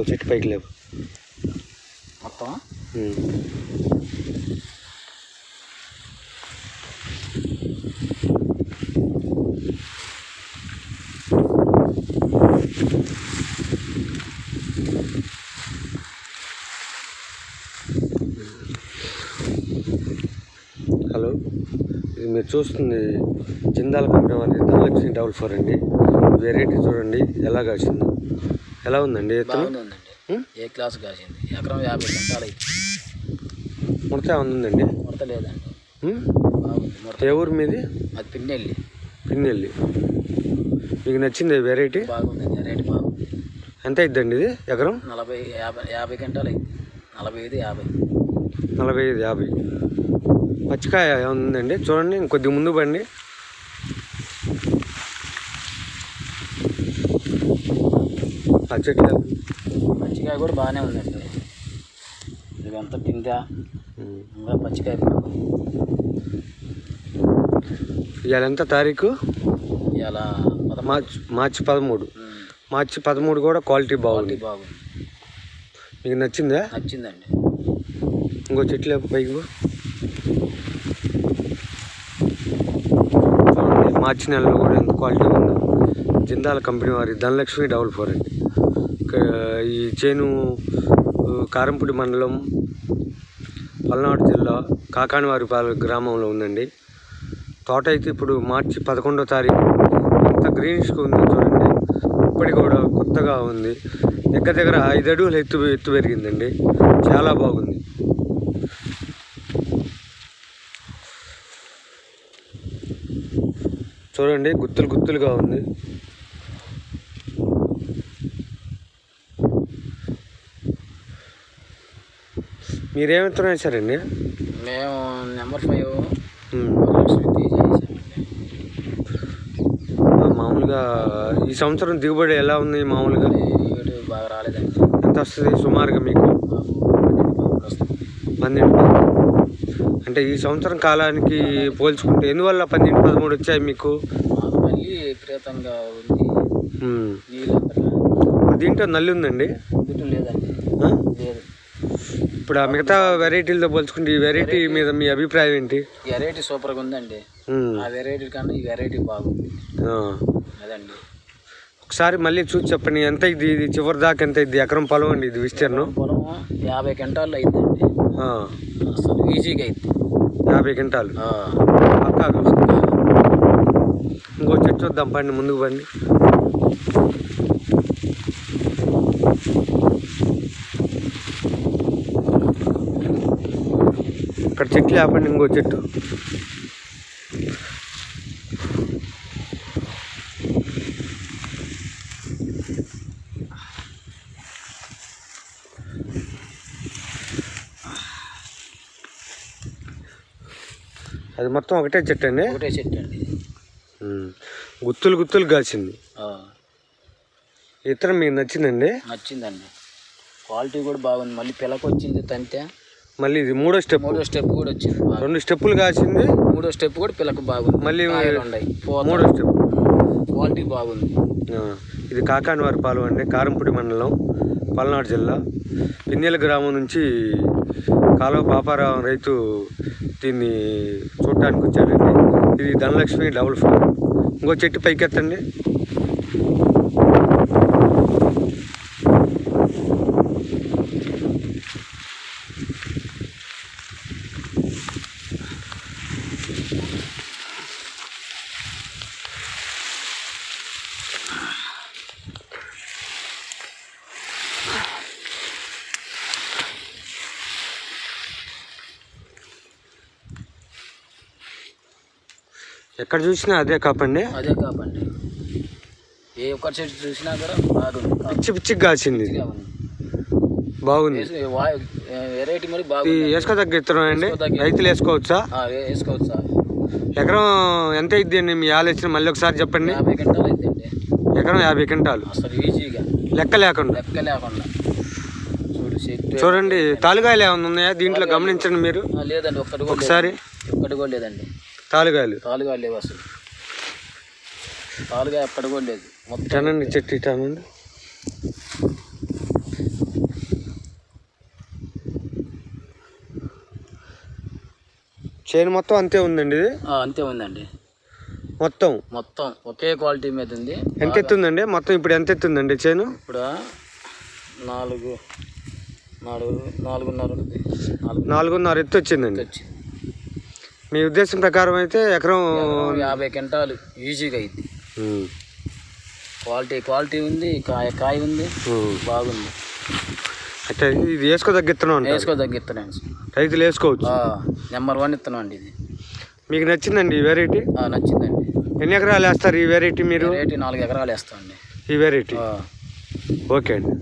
ఇంకో చెట్టు పైకి లేవు. మొత్తం. హలో ఇది మీరు చూస్తుంది జిందాల్ కంపెనీ వారి ధనలక్ష్మి డబుల్ ఫోర్ అండి. వెరైటీ చూడండి ఎలా కాసిందో. ఎలా ఉందండి బాగుందండి? ఏ క్లాస్ కాసింది? ఎకరం యాభై గంటలు అయితే ముడత ఉందండి? ముడత లేదండి? బాగుంది ఏ ఊరు మీది? అది పిన్నెల్లి. పిన్నెల్లి. మీకు నచ్చింది వెరైటీ బాగుందండి రేటు బాగుంది. ఎంత అయిద్దండి ఇది ఎకరం? నలభై యాభై యాభై గంటలు అయింది. నలభై ఐదు యాభై. నలభై ఐదు యాభై. పచ్చికాయ ఉందండి? చూడండి ఇంకొద్ది ముందు బండి. చెట్లు పచ్చికాయ కూడా బాగానే ఉందండి. ఇదంతా ఉం. ఇంకా పచ్చికాయ ఇవాళ ఎంత తారీఖు? పదమూడు. మార్చ్ మార్చి పదమూడు. మార్చి పదమూడు కూడా క్వాలిటీ బాగుంది. బాగుంది. మీకు నచ్చిందా? నచ్చిందండి. ఇంకో చెట్లు పైకి మార్చి నెలలో కూడా ఎంత క్వాలిటీ ఉందో. జిందాల కంపెనీ వారి ధనలక్ష్మి డబుల్ ఫోర్ అండి. ఈ చేను కారంపూడి మండలం పల్నాడు జిల్లా కాకానివారిపాలెం గ్రామంలో ఉందండి. తోట అయితే ఇప్పుడు మార్చి పదకొండో తారీఖు. ఎంత గ్రీనిష్గా ఉందో చూడండి. ఇప్పటికి కూడా కొత్తగా ఉంది. దగ్గర దగ్గర ఐదు అడుగులు ఎత్తు ఎత్తు పెరిగిందండి. చాలా బాగుంది. చూడండి గుత్తులు గుత్తులుగా ఉంది. మీరేం విత్తనం వేశారండి మేము నెంబర్ ఫైవ్. మామూలుగా ఈ సంవత్సరం దిగుబడి ఎలా ఉంది మామూలుగా? బాగా రాలేదండి. ఎంత వస్తుంది సుమారుగా మీకు? పన్నెండు అంటే ఈ సంవత్సరం కాలానికి పోల్చుకుంటే ఎందువల్ల పన్నెండు పదమూడు వచ్చాయి మీకు? మళ్ళీ విపరీతంగా ఉంది. దీంట్లో నల్లి ఉందండి? లేదండి? లేదు. ఇప్పుడు ఆ మిగతా వెరైటీలతో పోల్చుకుంటే ఈ వెరైటీ మీద మీ అభిప్రాయం ఏంటి? ఈ వెరైటీ సూపర్గా ఉందండి. ఆ వెరైటీ కన్నా ఈ వెరైటీ బాగుంది. అదండి. ఒకసారి మళ్ళీ చూసి చెప్పండి ఎంత ఇది? ఇది చివరి దాకా ఎంత ఇది? ఎకరం పొలం అండి ఇది విస్తీర్ణం? పొలం యాభై గంటల్లో అయిందండి. అసలు ఈజీగా అయింది. యాభై క్వింటాలు? ఇంకో చెట్టు చూద్దాం పండి ముందుకు పండి. ఇక్కడ చెట్లు ఆపండి ఇంకో చెట్టు. అది మొత్తం ఒకటే చెట్టు అండి? ఒకటే చెట్టు అండి. గుత్తులు గుత్తులు ఆ, ఇతరం మీకు నచ్చిందండి? నచ్చిందండి. క్వాలిటీ కూడా బాగుంది. మళ్ళీ పిల్లకి వచ్చింది తంతే. మళ్ళీ ఇది మూడో స్టెప్. మూడో స్టెప్ కూడా వచ్చింది. బాగా. రెండు స్టెప్పులు కాసింది. మూడో స్టెప్ కూడా పిల్లకు బాగుంది. మళ్ళీ కాయలు ఉన్నాయి. పూత. మూడో స్టెప్. క్వాలిటీ బాగుంది. ఆ, ఇది కాకానివారి పాలెం అండి. కారంపూడి మండలం పల్నాడు జిల్లా. పిన్నెల గ్రామం నుంచి కాలువ పాపారావు రైతు దీన్ని చూడటానికి వచ్చాడండి ఇది ధనలక్ష్మి డబుల్ ఫోర్ ఇంకో చెట్టు పైకెత్తండి. ఎక్కడ చూసినా అదే కాపండి అదే కాపండి ఏ ఒక్క చెట్టు చూసినా కూడా. పిచ్చి కాసింది మంచిగా ఉంది. బాగుంది. వెరైటీ మరి బాగుంది. వేసుకోదగ్గ ఇత్తనం అండి రైతులు వేసుకోవచ్చా? వేసుకోవచ్చా? ఎకరం ఎంత ఇద్ది అండి మీ ఆలోచన మళ్ళీ ఒకసారి చెప్పండి. యాభై అయిందండి ఎకరం యాభై క్వింటాలు. అసలు ఈజీగా. లెక్క లేకుండా. లెక్క లేకుండా. చూడండి తాలుగాయలు ఏమైనా ఉన్నాయా? దీంట్లో గమనించండి మీరు. లేదండి ఒక్కటి ఒకసారి. ఒక్కటి కూడా లేదండి. తాలుగాయలు. తాలుగా లేవు అసలు. తాలుగా ఎక్కడ కూడా లేదు. మొత్తం చెట్టు ఇటానండి. చేను మొత్తం అంతే ఉందండి ఇది? అంతే ఉందండి. మొత్తం? మొత్తం ఒకే క్వాలిటీ మీద ఉంది. ఎంత ఎత్తుందండి? మొత్తం ఇప్పుడు ఎంత ఎత్తుందండి చేను? ఇప్పుడు నాలుగు నాలుగు నాలుగున్నర నాలుగున్నర ఎత్తు వచ్చిందండి. వచ్చింది. మీ ఉద్దేశం ప్రకారం అయితే ఎకరం యాభై క్వింటాలు ఈజీగా అయింది. క్వాలిటీ క్వాలిటీ ఉంది కాయ కాయ ఉంది. బాగుంది. అయితే ఇది వేసుకోదగ్గ ఇత్తనం వేసుకో తగ్గిస్తున్నాను రైతులు వేసుకోవచ్చు. నెంబర్ వన్ ఇస్తున్నాం అండి ఇది. మీకు నచ్చిందండి ఈ వెరైటీ నచ్చిందండి. ఎన్ని ఎకరాలు వేస్తారు ఈ వెరైటీ మీరు? నాలుగు ఎకరాలు వేస్తామండి. ఈ వెరైటీ ఓకే అండి.